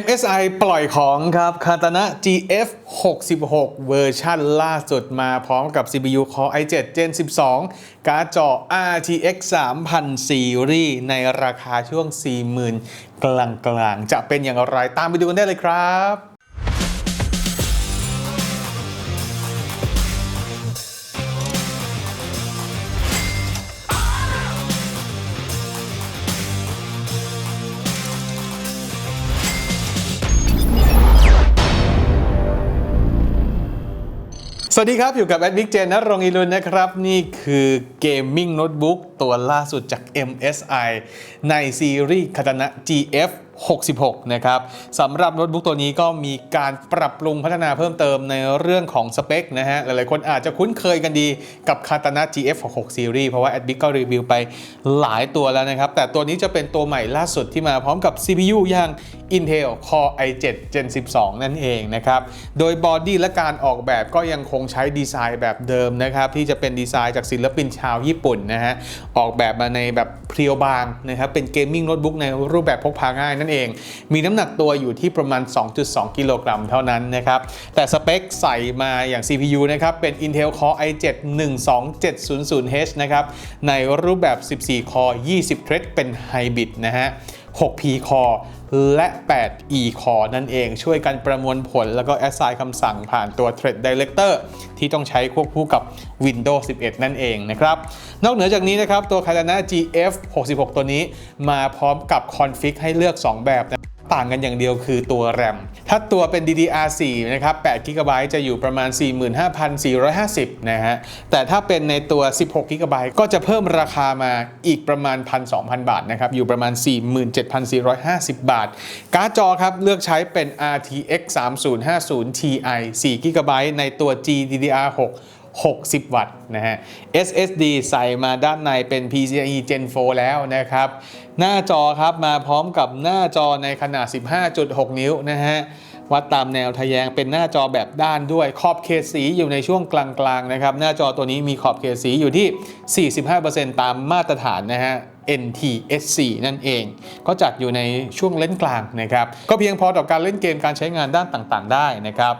MSI ปล่อยของครับ Katana GF 66 เวอร์ชันล่าสุดมาพร้อมกับ CPU Core i7 Gen 12 การ์ดจอ RTX 3000ซีรีส์ในราคาช่วง 40,000 กลางๆ จะเป็นอย่างไรตามไปดูกันได้เลยครับ สวัสดีครับ อยู่กับแอดมิกเจนนรงค์อีรุนนะครับ นี่คือเกมมิ่งโน้ตบุ๊กตัวล่าสุดจาก MSI ในซีรีส์คาตนะ GF 66 นะครับสำหรับโน้ตบุ๊กตัวนี้ก็มีการปรับปรุงพัฒนาเพิ่มเติมในเรื่องของสเปคนะฮะ หลายๆ คนอาจจะคุ้นเคยกันดีกับ Katana GF 66 Series เพราะว่า a d b i c ก็รีวิวไปหลายตัวแล้วนะครับ แต่ตัวนี้จะเป็นตัวใหม่ล่าสุดที่มาพร้อมกับ CPU อย่าง Intel Core i7 Gen 12 นั่นเองนะครับ โดยบอดี้และการออกแบบก็ยังคงใช้ดีไซน์แบบเดิมนะครับ ที่จะเป็นดีไซน์จากศิลปินชาวญี่ปุ่นนะฮะ ออกแบบมาในแบบเพรียวบางนะครับ เป็นเกมมิ่งโน้ตบุ๊กในรูปแบบพกพาง่ายนั่นเอง มีน้ำหนักตัวอยู่ที่ประมาณ 2.2 กิโลกรัมเท่านั้นนะครับ แต่สเปคใส่มาอย่าง CPU นะครับ เป็น Intel Core i7 12700H นะครับ ในรูปแบบ 14 คอ 20 เทรดเป็นไฮบริดนะฮะ 6P Core และ 8E Core นั่นเองช่วยกันประมวลผลแล้วก็ assign คำสั่งผ่านตัว Thread Director ที่ต้องใช้ควบคู่กับ Windows 11 นั่นเองนะครับ นอกเหนือจากนี้นะครับ ตัว Katana GF 66 ตัวนี้มาพร้อมกับคอนฟิกให้เลือก 2 แบบนะ ต่างกันอย่างเดียวคือตัว RAM ถ้าตัวเป็น DDR4 นะครับ8 GB จะอยู่ประมาณ 45,450 นะฮะ แต่ถ้าเป็นในตัว 16 GB ก็จะเพิ่มราคามาอีกประมาณ 1,200 บาทนะครับ อยู่ประมาณ 47,450 บาท การ์ดจอครับ เลือกใช้เป็น RTX 3050 Ti 4 GB ในตัว GDDR6 60 วัตต์นะฮะ SSD ใส่มาด้านในเป็น PCIe Gen 4 แล้วนะครับ หน้าจอครับมาพร้อมกับหน้าจอในขนาด 15.6 นิ้วนะฮะวัดตามแนวทะแยงเป็นหน้าจอแบบด้านด้วย ขอบเขตสีอยู่ในช่วงกลางๆนะครับ หน้าจอตัวนี้มีขอบเขตสีอยู่ที่ 45%ตามมาตรฐานนะฮะ NTSC นั่นเอง ก็จัดอยู่ในช่วงเลนกลางนะครับ ก็เพียงพอต่อการเล่นเกมการใช้งานด้านต่างๆ ได้นะครับ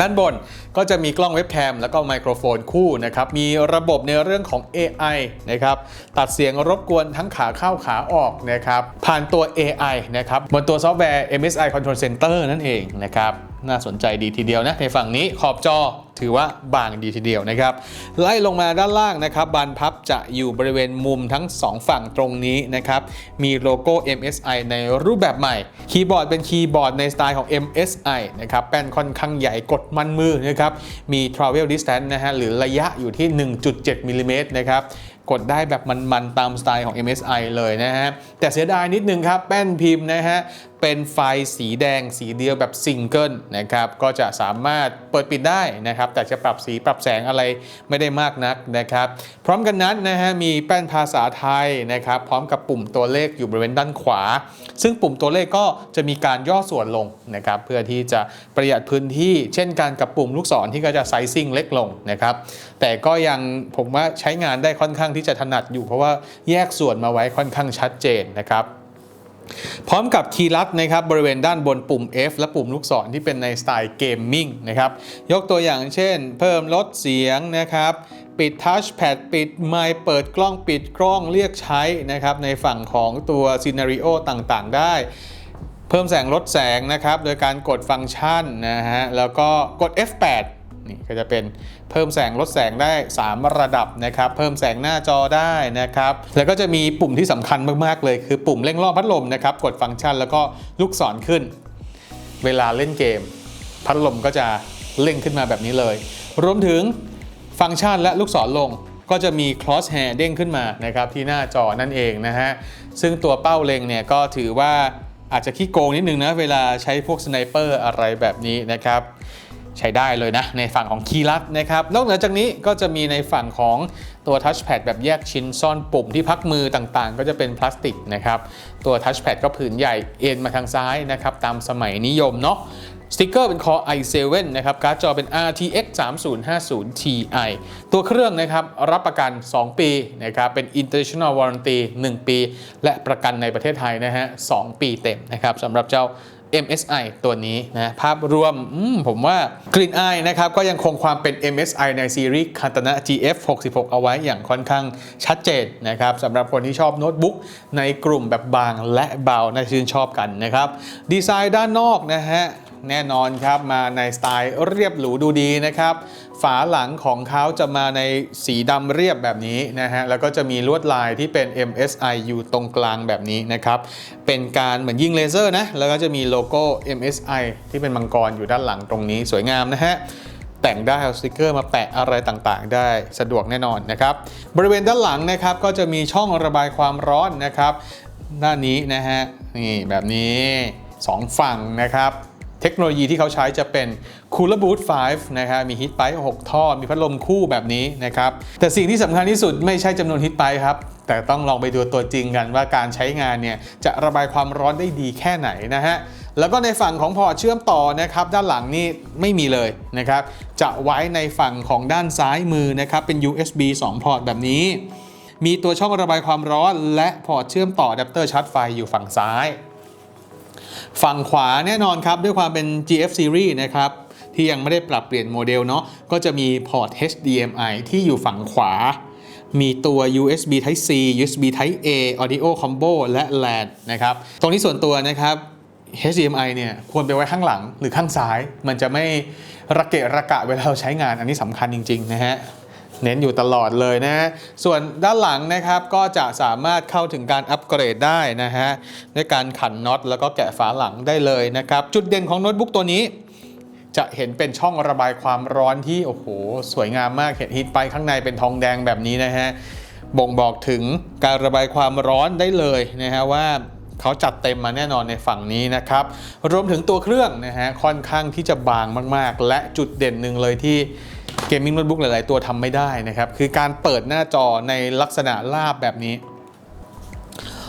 ด้านบนก็จะมีกล้องเว็บแคม แล้วก็ไมโครโฟนคู่นะครับ มีระบบในเรื่องของ AI นะครับ ตัดเสียงรบกวนทั้งขาเข้าขาออกนะครับ ผ่านตัว AI นะครับ บนตัวซอฟต์แวร์ MSI Control Center นั่นเองนะครับ น่าสนใจดีทีเดียวนะในฝั่งนี้ขอบจอถือว่าบางดีทีเดียวนะครับไล่ลงมาด้านล่างนะครับบานพับจะอยู่บริเวณมุมทั้ง 2 ฝั่งตรงนี้นะครับมีโลโก้ MSI ในรูปแบบใหม่ คีย์บอร์ดเป็นคีย์บอร์ดในสไตล์ของ MSI นะครับแป้นค่อนข้างใหญ่กดมันมือนะครับมี travel distance นะฮะหรือระยะอยู่ที่ 1.7มิลลิเมตรนะครับกดได้แบบมันๆตามสไตล์ของ MSI เลยนะฮะแต่เสียดายนิดนึงครับแป้นพิมพ์นะฮะ เป็นไฟสีแดงสีเดียวแบบซิงเกิลนะครับก็จะสามารถเปิดปิดได้นะครับ แต่จะปรับสีปรับแสงอะไรไม่ได้มากนักนะครับ พร้อมกันนั้นนะฮะมีแป้นภาษาไทยนะครับ พร้อมกับปุ่มตัวเลขอยู่บริเวณด้านขวา ซึ่งปุ่มตัวเลขก็จะมีการย่อส่วนลงนะครับ เพื่อที่จะประหยัดพื้นที่ เช่นกันกับปุ่มลูกศรที่ก็จะไซซิ่งเล็กลงนะครับ แต่ก็ยังผมว่าใช้งานได้ค่อนข้างที่จะถนัดอยู่ เพราะว่าแยกส่วนมาไว้ค่อนข้างชัดเจนนะครับ พร้อมกับคีย์ลัดนะครับบริเวณด้านบนปุ่ม F และปุ่มลูกศรที่เป็นในสไตล์เกมมิ่งนะครับยกตัวอย่างเช่น เพิ่มลดเสียงนะครับปิดทัชแพดปิดไมค์เปิดกล้องปิดกล้องเรียกใช้นะครับในฝั่งของตัวซีนารีโอต่างๆ ได้ เพิ่มแสงลดแสงนะครับโดยการกดฟังก์ชันนะฮะแล้วก็กด F8 นี่ก็จะเป็นเพิ่มแสงลดแสงได้ 3 ระดับนะครับ เพิ่มแสงหน้าจอได้นะครับ แล้วก็จะมีปุ่มที่สำคัญมากๆเลย คือปุ่มเร่งรอบพัดลมนะครับ กดฟังก์ชันแล้วก็ลูกศรขึ้น เวลาเล่นเกม พัดลมก็จะเร่งขึ้นมาแบบนี้เลย รวมถึงฟังก์ชันและลูกศรลงก็จะมี cross hair เด้งขึ้นมานะครับที่หน้าจอนั่นเองนะฮะ ซึ่งตัวเป้าเล็งเนี่ยก็ถือว่าอาจจะขี้โกงนิดนึงนะ เวลาใช้พวกสไนเปอร์อะไรแบบนี้นะครับ ใช้ได้เลยนะในฝั่งของคีย์ลัดนะครับนอกเหนือจากนี้ก็จะมีในฝั่งของตัวทัชแพดแบบแยกชิ้นซ่อนปุ่มที่พักมือต่างๆ ก็จะเป็นพลาสติกนะครับตัวทัชแพดก็ผืนใหญ่เอ็นมาทางซ้ายนะครับตามสมัยนิยมเนาะสติกเกอร์เป็น Core i7 นะครับ การ์ดจอเป็น RTX 3050 Ti ตัวเครื่องนะครับ รับประกัน 2 ปีนะครับ เป็น International Warranty 1 ปี และประกันในประเทศไทยนะฮะ 2 ปีเต็มนะครับสำหรับเจ้า MSI ตัวนี้นะภาพรวมมผมว่ากลิ่นอายนะครับก็ยังคงความเป็น MSI ในซีรีส์คาตนะ GF 66เอาไว้อย่างค่อนข้างชัดเจนนะครับสำหรับคนที่ชอบโน้ตบุ๊กในกลุ่มแบบบางและเบาน่าชื่นชอบกันนะครับ ดีไซน์ด้านนอกนะฮะ แน่นอนครับมาในสไตล์เรียบหรูดูดีนะครับ ฝาหลังของเขาจะมาในสีดำเรียบแบบนี้นะฮะแล้วก็จะมีลวดลายที่เป็น MSI อยู่ตรงกลางแบบนี้นะครับ เป็นการเหมือนยิงเลเซอร์นะแล้วก็จะมีโลโก้ MSI ที่เป็นมังกรอยู่ด้านหลังตรงนี้สวยงามนะฮะแต่งได้เอาสติกเกอร์มาแปะอะไรต่างๆ ได้สะดวกแน่นอนนะครับ บริเวณด้านหลังนะครับก็จะมีช่องระบายความร้อนนะครับ ด้านนี้นะฮะนี่แบบนี้สองฝั่งนะครับ เทคโนโลยีที่เขาใช้จะเป็น Cooler Boot 5 นะครับ มีฮิตไป6ท่อ มีพัดลมคู่แบบนี้นะครับ แต่สิ่งที่สำคัญที่สุดไม่ใช่จำนวนฮิตไปครับ แต่ต้องลองไปดูตัวจริงกันว่าการใช้งานเนี่ย จะระบายความร้อนได้ดีแค่ไหนนะฮะ แล้วก็ในฝั่งของพอร์ตเชื่อมต่อนะครับ ด้านหลังนี่ไม่มีเลยนะครับ จะไว้ในฝั่งของด้านซ้ายมือนะครับ เป็น USB 2 พอร์ตแบบนี้ มีตัวช่องระบายความร้อน และพอร์ตเชื่อมต่ออะแดปเตอร์ชาร์จไฟอยู่ฝั่งซ้าย ฝั่งขวาแน่นอนครับด้วยความเป็น GF Series นะครับที่ยังไม่ได้ปรับเปลี่ยนโมเดลเนาะก็จะมีพอร์ต HDMI ที่อยู่ฝั่งขวา มีตัว USB Type C USB Type A Audio Combo และ LAN นะครับตรงนี้ส่วนตัวนะครับ HDMI เนี่ยควรไปไว้ข้างหลังหรือข้างซ้าย มันจะไม่ระเกะระกะเวลาเราใช้งานอันนี้สำคัญจริง ๆ นะฮะ เน้นอยู่ตลอดเลยนะฮะส่วนด้านหลังนะครับก็จะสามารถเข้าถึงการอัปเกรดได้นะฮะด้วยการขันน็อตแล้วก็แกะฝาหลังได้เลยนะครับจุดเด่นของโน้ตบุ๊กตัวนี้จะเห็นเป็นช่องระบายความร้อนที่ โอ้โห สวยงามมากเห็นฮิตไปข้างในเป็นทองแดงแบบนี้นะฮะ บ่งบอกถึงการระบายความร้อนได้เลยนะฮะว่าเขาจัดเต็มมาแน่นอนในฝั่งนี้นะครับ รวมถึงตัวเครื่องนะฮะค่อนข้างที่จะบางมาก ๆ และจุดเด่นหนึ่งเลยที่ เกมมิ่งโน้ตบุ๊กหลาย ๆ ตัวทำไม่ได้นะครับ คือการเปิดหน้าจอในลักษณะราบแบบนี้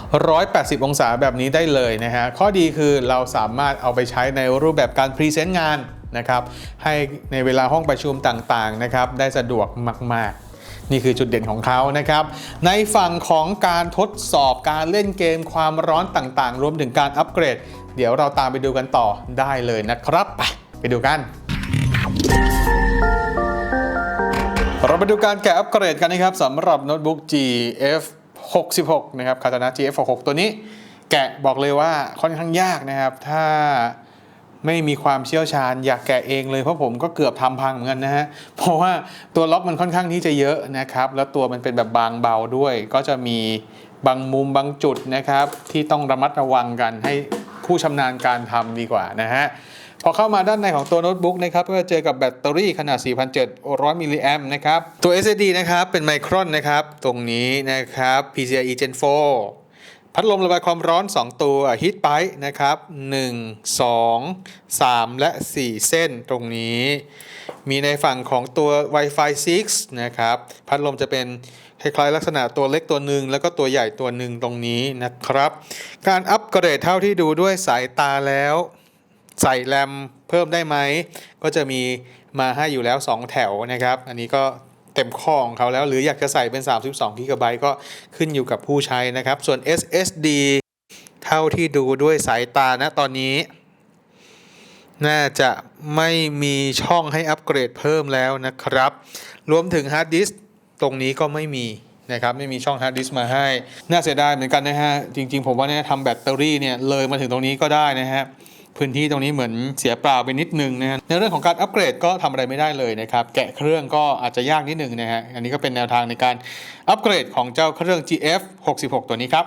180 องศาแบบนี้ได้เลยนะฮะ ข้อดีคือเราสามารถเอาไปใช้ในรูปแบบการพรีเซนต์งานนะครับ ให้ในเวลาห้องประชุมต่าง ๆ นะครับ ได้สะดวกมาก ๆนี่คือจุดเด่นของเขานะครับ ในฝั่งของการทดสอบการเล่นเกมความร้อนต่างๆ รวมถึงการอัปเกรด เดี๋ยวเราตามไปดูกันต่อได้เลยนะครับ ไปไปดูกัน เราไปดูการแกะอัปเกรดกันนะครับสำหรับโน้ตบุ๊ก GF 66นะครับคาตานะ GF 66ตัวนี้ แกะบอกเลยว่าค่อนข้างยากนะครับ ถ้าไม่มีความเชี่ยวชาญ อยากแกะเองเลยเพราะผมก็เกือบทำพังเหมือนกันนะฮะ เพราะว่าตัวล็อกมันค่อนข้างที่จะเยอะนะครับ แล้วตัวมันเป็นแบบบางเบาด้วย ก็จะมีบางมุมบางจุดนะครับ ที่ต้องระมัดระวังกันให้ผู้ชำนาญการทำดีกว่านะฮะ พอเข้ามาด้านในของตัวโน้ตบุ๊กนะครับก็จะเจอกับแบตเตอรี่ขนาด 4,700 มิลลิแอมนะครับ ตัว SSD นะครับเป็นไมโครนนะครับ ตรงนี้นะครับ PCIe Gen 4 พัดลมระบายความร้อน 2 ตัว Heat Pipe นะครับ 1 2 3 และ 4 เส้นตรงนี้ มีในฝั่งของตัว Wi-Fi 6 นะครับ พัดลมจะเป็นคล้ายๆลักษณะตัวเล็กตัวหนึ่งแล้วก็ตัวใหญ่ตัวหนึ่งตรงนี้นะครับ การอัปเกรดเท่าที่ดูด้วยสายตาแล้ว ใส่แรมเพิ่มได้ไหม ก็จะมีมาให้อยู่แล้ว 2 แถวนะครับ อันนี้ก็เต็มข้อของเขาแล้ว หรืออยากจะใส่เป็น 32 g b ก็ขึ้นอยู่กับผู้ใช้นะครับ ส่วน SSD เท่าที่ดูด้วยสายตานะตอนนี้ น่าจะไม่มีช่องให้อัปเกรดเพิ่มแล้วนะครับ รวมถึงฮาร์ดดิสก์ตรงนี้ก็ไม่มีนะครับไม่มีช่องฮาร์ดดิสก์มาให้ น่าเสียดายเหมือนกันนะฮะ จริง ๆ ผมว่าเนี่ยทำแบตเตอรี่เนี่ยเลยมาถึงตรงนี้ก็ได้นะฮะ พื้นที่ตรงนี้เหมือนเสียเปล่าไปนิดนึงนะฮะในเรื่องของการอัปเกรดก็ทำอะไรไม่ได้เลยนะครับแกะเครื่องก็อาจจะยากนิดนึงนะฮะอันนี้ก็เป็นแนวทางในการอัปเกรดของเจ้าเครื่อง GF 66 ตัวนี้ครับ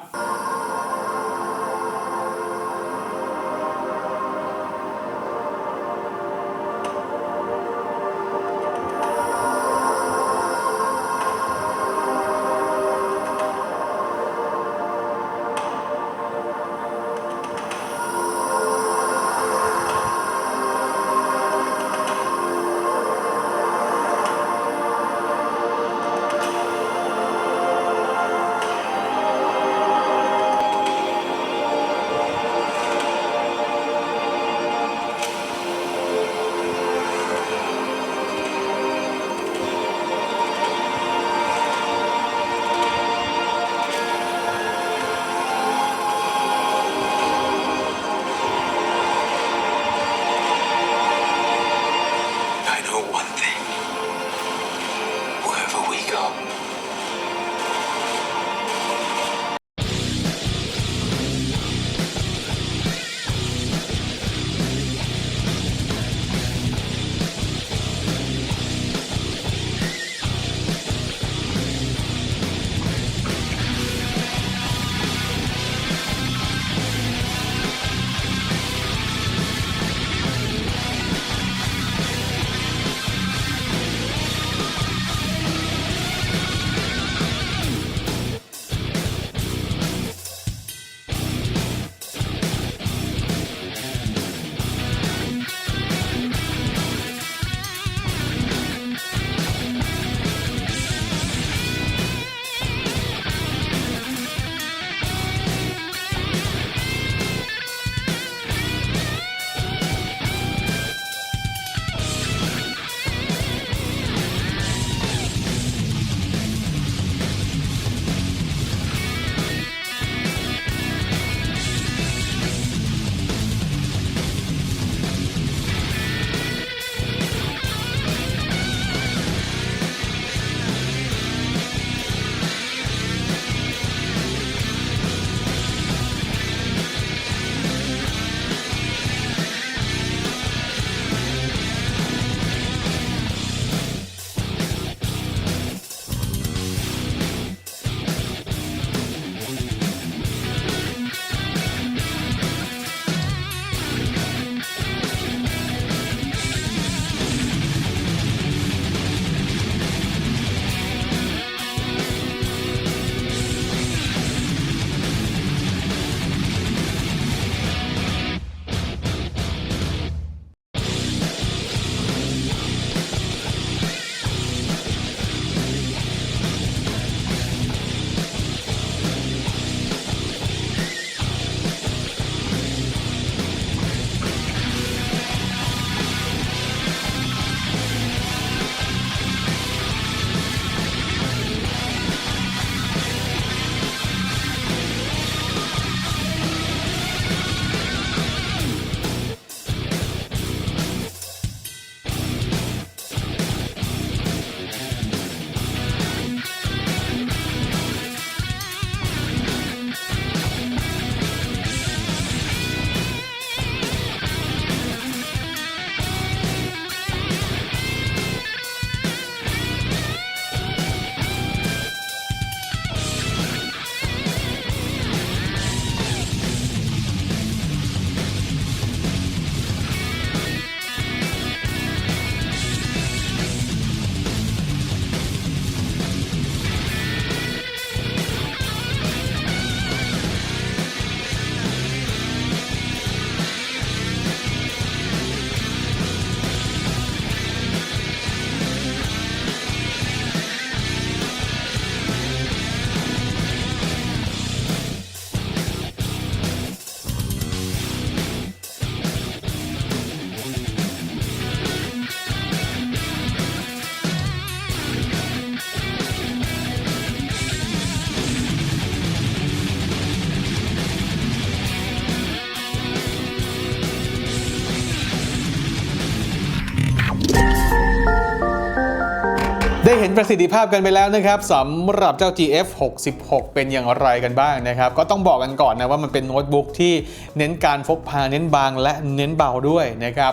เห็นประสิทธิภาพกันไปแล้วนะครับสำหรับเจ้า GF 66 เป็นอย่างไรกันบ้างนะครับ ก็ต้องบอกกันก่อนนะว่ามันเป็นโน้ตบุ๊กที่เน้นการพกพาเน้นบางและเน้นเบาด้วยนะครับ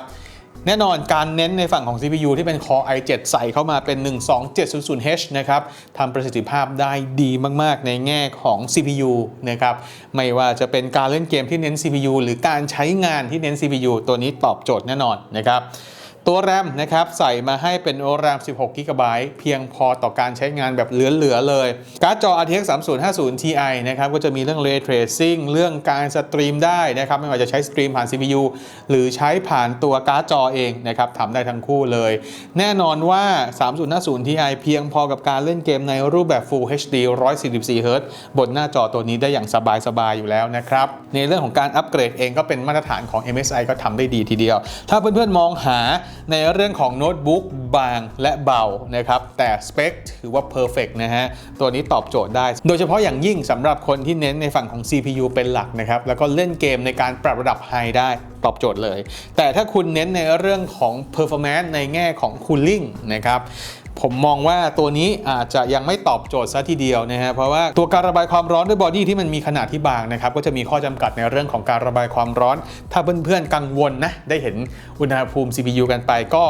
แน่นอนการเน้นในฝั่งของ CPU ที่เป็น Core i7 ใส่เข้ามาเป็น 12700H นะครับทำประสิทธิภาพได้ดีมากๆ ในแง่ของ CPU นะครับไม่ว่าจะเป็นการเล่นเกมที่เน้น CPU หรือการใช้งานที่เน้น CPU ตัวนี้ตอบโจทย์แน่นอนนะครับ ตัวแรมนะครับใส่มาให้เป็นโอแรม 16 g b เพียงพอต่อการใช้งานแบบเหลือๆเลย การ์ดจอ RTX 3050 Ti นะครับก็จะมีเรื่อง Ray Tracing เรื่องการสตรีมได้นะครับไม่ว่าจะใช้สตรีมผ่าน CPU หรือใช้ผ่านตัวการ์ดจอเองนะครับทำได้ทั้งคู่เลย แน่นอนว่า 3050 Ti เพียงพอกับการเล่นเกมในรูปแบบ Full HD 144 Hz บนหน้าจอตัวนี้ได้อย่างสบายๆอยู่แล้วนะครับในเรื่องของการอัปเกรดเองก็เป็นมาตรฐานของ MSI ก็ทำได้ดีทีเดียว ถ้าเพื่อนๆมองหา ในเรื่องของโน้ตบุ๊กบางและเบานะครับแต่สเปคถือว่าเพอร์เฟกนะฮะตัวนี้ตอบโจทย์ได้ โดยเฉพาะอย่างยิ่งสำหรับคนที่เน้นในฝั่งของ CPU เป็นหลักนะครับแล้วก็เล่นเกมในการปรับระดับไฮได้ตอบโจทย์เลย แต่ถ้าคุณเน้นในเรื่องของ performance ในแง่ของ cooling นะครับ ผมมองว่าตัวนี้อาจจะยังไม่ตอบโจทย์ซะทีเดียวนะฮะเพราะว่าตัวการระบายความร้อนด้วยบอดี้ที่มันมีขนาดที่บางนะครับก็จะมีข้อจำกัดในเรื่องของการระบายความร้อน ถ้าเพื่อนๆกังวลนะได้เห็นอุณหภูมิ CPU กันไปก็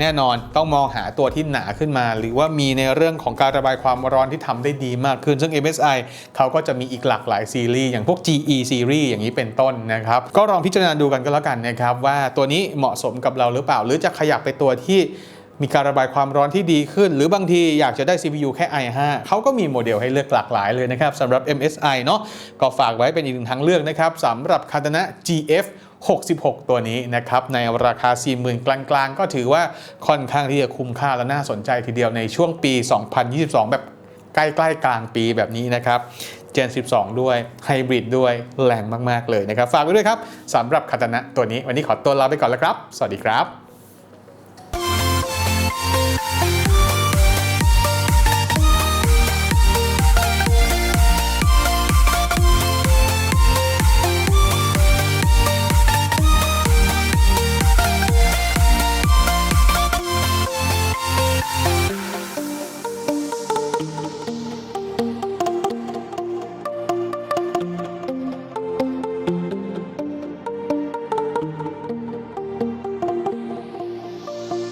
แน่นอนต้องมองหาตัวที่หนาขึ้นมา หรือว่ามีในเรื่องของการระบายความร้อนที่ทำได้ดีมากขึ้น ซึ่ง MSI เขาก็จะมีอีกหลากหลายซีรีส์ อย่างพวก GE ซีรีส์อย่างนี้เป็นต้นนะครับ ก็ลองพิจารณาดูกันก็แล้วกันนะครับ ว่าตัวนี้เหมาะสมกับเราหรือเปล่า หรือจะขยับไปตัวที่ มีการระบายความร้อนที่ดีขึ้น หรือบางทีอยากจะได้ CPU แค่ i5 เขาก็มีโมเดลให้เลือกหลากหลายเลยนะครับสำหรับ MSI เนาะก็ฝากไว้เป็นอีกหนึ่งทางเลือกนะครับสำหรับ c a t a n a GF 66 ตัวนี้นะครับ ในราคา 40,000 กลางๆ ก็ถือว่าค่อนข้างที่จะคุ้มค่าและน่าสนใจทีเดียวในช่วงปี 2022 แบบใกล้ๆกลางปีแบบนี้นะครับ Gen 12 ด้วยไฮบริดด้วยแรงมากๆเลยนะครับ ฝากไว้ด้วยครับสำหรับคาตานะตัวนี้ วันนี้ขอตัวลาไปก่อนแล้วครับ สวัสดีครับ Bye.